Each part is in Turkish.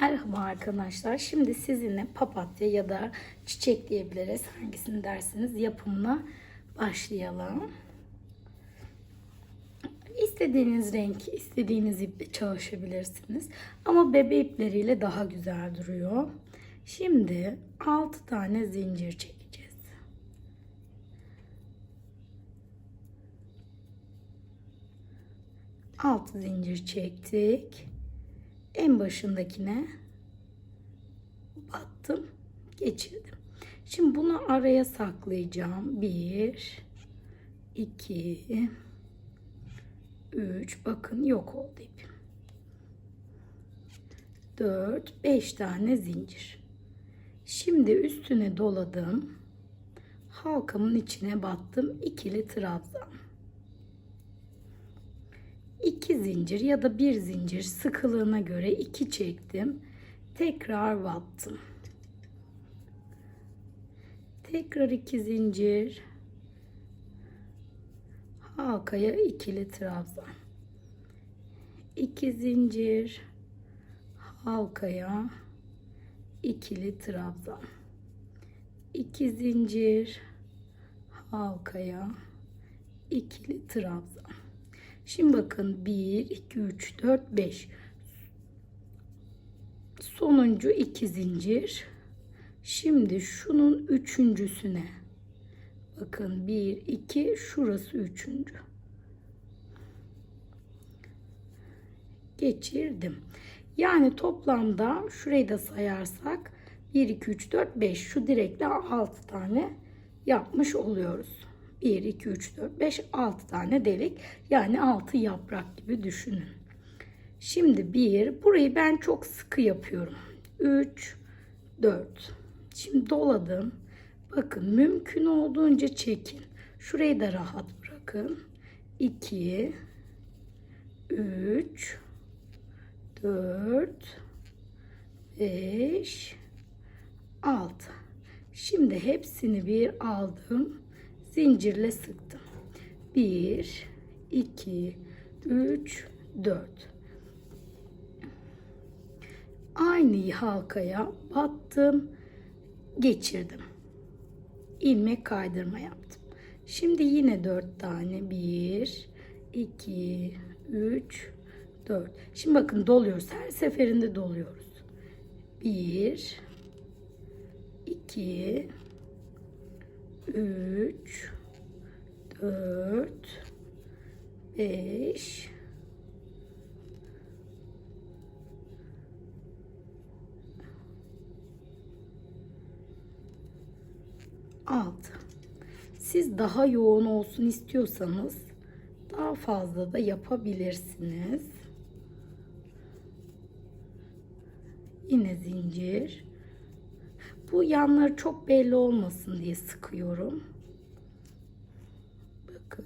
Merhaba arkadaşlar. Şimdi sizinle papatya ya da çiçek diyebiliriz. Hangisini dersiniz yapımına başlayalım. İstediğiniz renk, istediğiniz iple çalışabilirsiniz. Ama bebe ipleriyle daha güzel duruyor. Şimdi 6 tane zincir çekeceğiz. Altı zincir çektik en başındakine battım, geçirdim. Şimdi bunu araya saklayacağım. 1 2 3 bakın yok oldu ipim. 4 5 tane zincir. Şimdi üstüne doladım. Halkamın içine battım. ikili trabzan. 2 zincir ya da bir zincir sıkılığına göre 2 çektim. Tekrar battım. Tekrar 2 zincir. Halkaya ikili trabzan. 2 zincir. Halkaya ikili trabzan. 2 zincir. Halkaya ikili trabzan. Şimdi bakın 1, 2, 3, 4, 5. Sonuncu 2 zincir. Şimdi şunun üçüncüsüne. Bakın 1, 2, şurası üçüncü. Geçirdim. Yani toplamda şurayı da sayarsak 1, 2, 3, 4, 5 şu direkle 6 tane yapmış oluyoruz. 1, 2, 3, 4, 5, 6 tane delik. Yani 6 yaprak gibi düşünün. Şimdi 1, burayı ben çok sıkı yapıyorum. 3, 4. Şimdi doladım. Bakın mümkün olduğunca çekin. Şurayı da rahat bırakın. 2, 3, 4, 5, 6. Şimdi hepsini bir aldım zincirle sıktım. 1 2 3 4 Aynı halkaya battım, geçirdim. ilmek kaydırma yaptım. Şimdi yine 4 tane 1 2 3 4. Şimdi bakın doluyoruz. Her seferinde doluyoruz. 1 2 3 4 5 6 Siz daha yoğun olsun istiyorsanız daha fazla da yapabilirsiniz. Yine zincir bu yanları çok belli olmasın diye sıkıyorum. Bakın.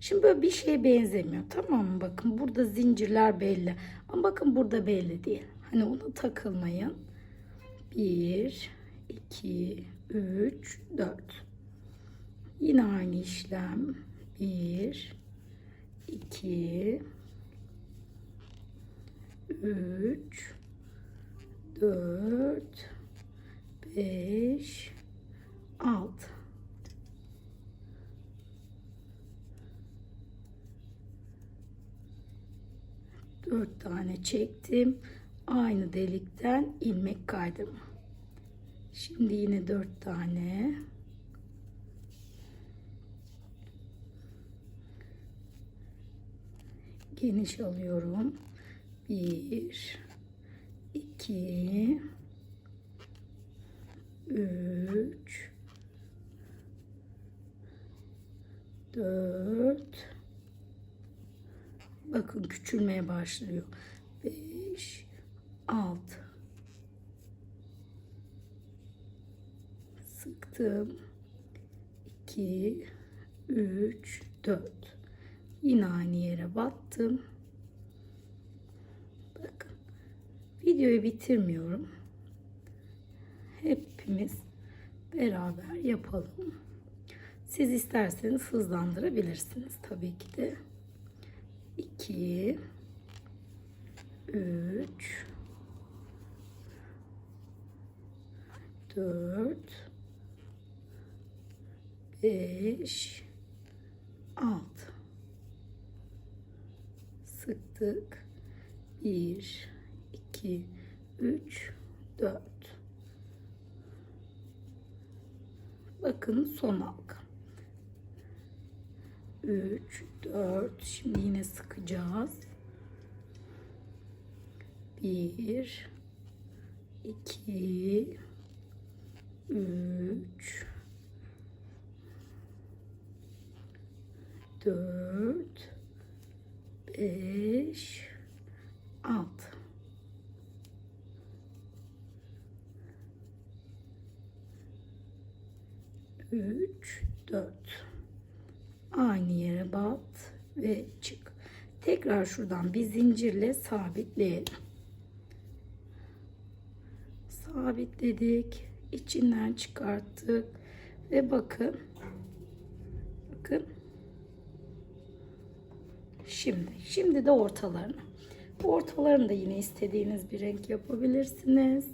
Şimdi böyle bir şeye benzemiyor. Tamam mı? Bakın burada zincirler belli. Ama bakın burada belli değil. Hani ona takılmayın. 1, 2, 3, 4. Yine aynı işlem. 1, 2, 3, 4, 5 6 4 tane çektim. Aynı delikten ilmek kaydım. Şimdi yine 4 tane. Geniş alıyorum. 1 2 3 4 Bakın küçülmeye başlıyor. 5 6 Sıktım. 2 3 4 Yine aynı yere battım. Bakın. Videoyu bitirmiyorum hepimiz beraber yapalım. Siz isterseniz hızlandırabilirsiniz tabii ki de. 2 3 4 5 6 sıktık. 1 2 3 4 bakın son halka. 3 4 şimdi yine sıkacağız. 1 2 3 4 5 6 3 4 aynı yere bat ve çık. Tekrar şuradan bir zincirle sabitleyelim. Sabitledik. içinden çıkarttık ve bakın bakın Şimdi, şimdi de ortalarını. Bu ortalarını da yine istediğiniz bir renk yapabilirsiniz.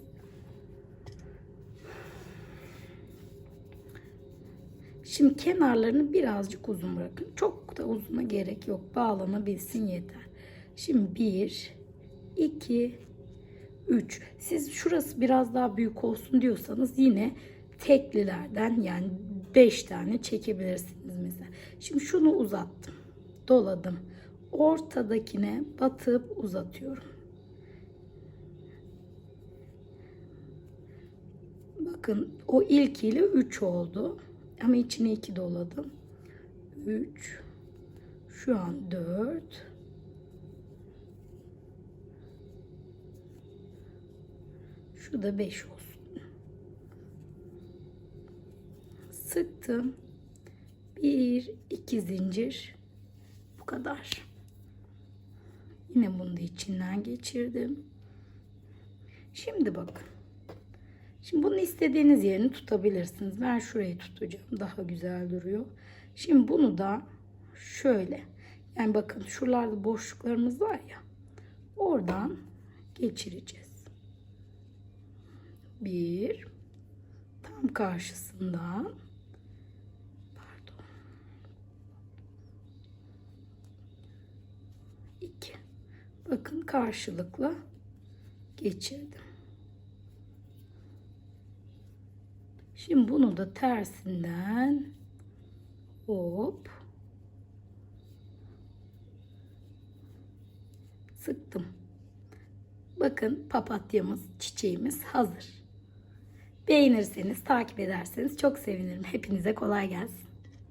Şimdi kenarlarını birazcık uzun bırakın. Çok da uzuna gerek yok. Bağlanabilsin yeter. Şimdi 1, 2, 3. Siz şurası biraz daha büyük olsun diyorsanız yine teklilerden yani 5 tane çekebilirsiniz mesela. Şimdi şunu uzattım. Doladım ortadakine batıp uzatıyorum. Bakın o ilkiyle 3 oldu. Ama içine 2 doladım. 3 şu an 4 Şu da 5 olsun. Sıktım. 1 2 zincir. Bu kadar. Yine bunu da içinden geçirdim. Şimdi bakın. Şimdi bunu istediğiniz yerini tutabilirsiniz. Ben şurayı tutacağım. Daha güzel duruyor. Şimdi bunu da şöyle. Yani bakın şuralarda boşluklarımız var ya. Oradan geçireceğiz. Bir. Tam karşısından. Pardon. İki. Bakın karşılıklı geçirdim. Şimdi bunu da tersinden hop sıktım. Bakın papatyamız, çiçeğimiz hazır. Beğenirseniz, takip ederseniz çok sevinirim. Hepinize kolay gelsin.